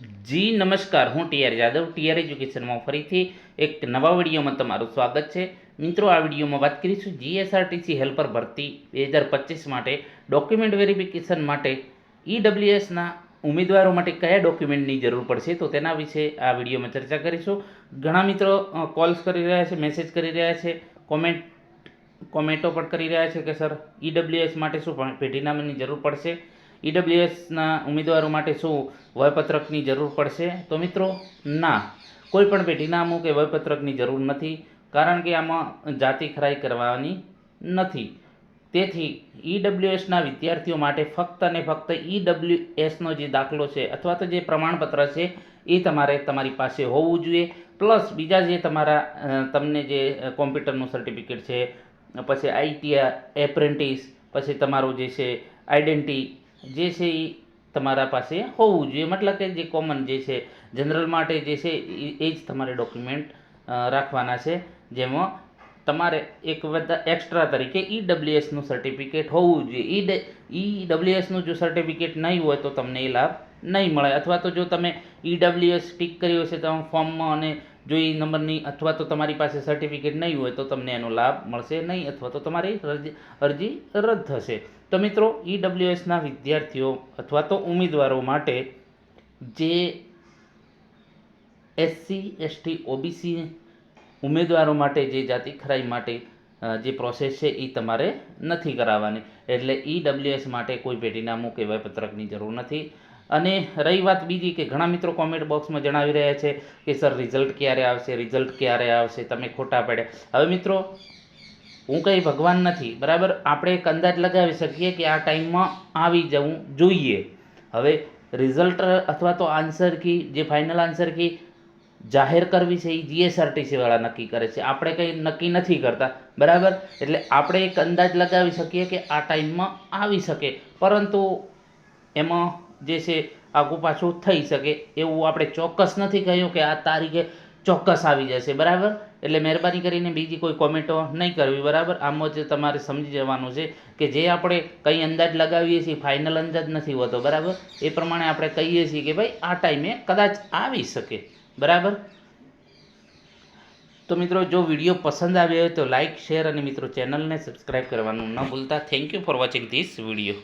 જી, નમસ્કાર. હું TR Yadav TR એજ્યુકેશનમાં ફરીથી એક નવા વિડીયોમાં તમારું સ્વાગત છે. મિત્રો, આ વિડીયોમાં વાત કરીશું જીએસઆરટીસી હેલ્પર ભરતી બે હજાર પચીસ માટે ડોક્યુમેન્ટ વેરિફિકેશન માટે ઈડબ્લ્યુએસના ઉમેદવારો માટે કયા ડોક્યુમેન્ટની જરૂર પડશે તો તેના વિશે આ વિડીયોમાં ચર્ચા કરીશું. ઘણા મિત્રો કોલ્સ કરી રહ્યા છે, મેસેજ કરી રહ્યા છે, કોમેન્ટ, કોમેન્ટો પણ કરી રહ્યા છે કે, સર ઈડબ્લ્યુએસ માટે શું પણ પેઢીનામાની જરૂર પડશે? ઈડબ્લ્યુએસના ઉમેદવારો માટે શું વયપત્રકની જરૂર પડશે? તો મિત્રો, ના. કોઈ પણ પેઢીનામું કે વયપત્રકની જરૂર નથી, કારણ કે આમાં જાતિ ખરાઈ કરવાની નથી. તેથી ઈડબ્લ્યુએસના વિદ્યાર્થીઓ માટે ફક્ત અને ફક્ત ઈડબ્લ્યુએસનો જે દાખલો છે અથવા તો જે પ્રમાણપત્ર છે, એ તમારે તમારી પાસે હોવું જોઈએ. પ્લસ બીજા જે તમારા તમને જે કોમ્પ્યુટરનું સર્ટિફિકેટ છે, પછી આઈટીઆર એપ્રેન્ટિસ, પછી તમારું જે છે આઈડેન્ટી જે છે એ તમારા પાસે હોવું જોઈએ. મતલબ કે જે કોમન જે છે જનરલ માટે જે છે એ જ તમારે ડોક્યુમેન્ટ રાખવાના છે. જેમાં તમારે એક બધા એક્સ્ટ્રા તરીકે ઈડબ્લ્યુએસનું સર્ટિફિકેટ હોવું જોઈએ. ઈ ડબ્લ્યુએસનું જો સર્ટિફિકેટ નહીં હોય તો તમને એ લાભ નહીં મળે. અથવા તો જો તમે ઈ ઈડબ્લ્યુએસ ટીક કર્યો હશે તમે ફોર્મમાં અને જો એ નંબરની અથવા તો તમારી પાસે સર્ટિફિકેટ નહીં હોય તો તમને એનો લાભ મળશે નહીં અથવા તો તમારી અરજી રદ થશે. તો મિત્રો ઈડબ્લ્યુએસના વિદ્યાર્થીઓ અથવા તો ઉમેદવારો માટે જે એસસી, એસટી, ઓબીસી ઉમેદવારો માટે જે જાતિ ખરાઈ માટે જે પ્રોસેસ છે એ તમારે નથી કરાવવાની. એટલે ઈડબ્લ્યુએસ માટે કોઈ પેટીનામું કે પત્રકની જરૂર નથી. અને રહી વાત બીજી કે ઘણા મિત્રો કોમેન્ટ બોક્સમાં જણાવી રહ્યા છે કે સર રિઝલ્ટ ક્યારે આવશે? રિઝલ્ટ ક્યારે આવશે? તમે ખોટા પડ્યા. હવે મિત્રો, હું કંઈ ભગવાન નથી, બરાબર? આપણે એક અંદાજ લગાવી શકીએ કે આ ટાઈમમાં આવી જવું જોઈએ. હવે રિઝલ્ટ અથવા તો આન્સર કી, જે ફાઇનલ આન્સર કી જાહેર કરવી છે, એ જીએસઆરટીસીવાળા નક્કી કરે છે. આપણે કંઈ નક્કી નથી કરતા, બરાબર? એટલે આપણે એક અંદાજ લગાવી શકીએ કે આ ટાઈમમાં આવી શકે. પરંતુ એમાં જે છે, આગું પાછું થઈ શકે. એવું આપણે ચોક્કસ નથી કહ્યું કે આ તારીખે ચોક્કસ આવી જશે, બરાબર? એટલે મહેરબાની કરીને બીજી કોઈ કોમેન્ટો નહીં કરવી, બરાબર? આમાં જ તમારે સમજી જવાનું છે કે જે આપણે કંઈ અંદાજ લગાવીએ છીએ ફાઇનલ અંદાજ નથી હોતો, બરાબર? એ પ્રમાણે આપણે કહીએ છીએ કે ભાઈ, આ ટાઈમે કદાચ આવી શકે, બરાબર? તો મિત્રો, જો વીડિયો પસંદ આવ્યો હોય તો લાઇક શેર અને મિત્રો ચેનલને સબસ્ક્રાઈબ કરવાનું ન ભૂલતા. Thank you for watching this video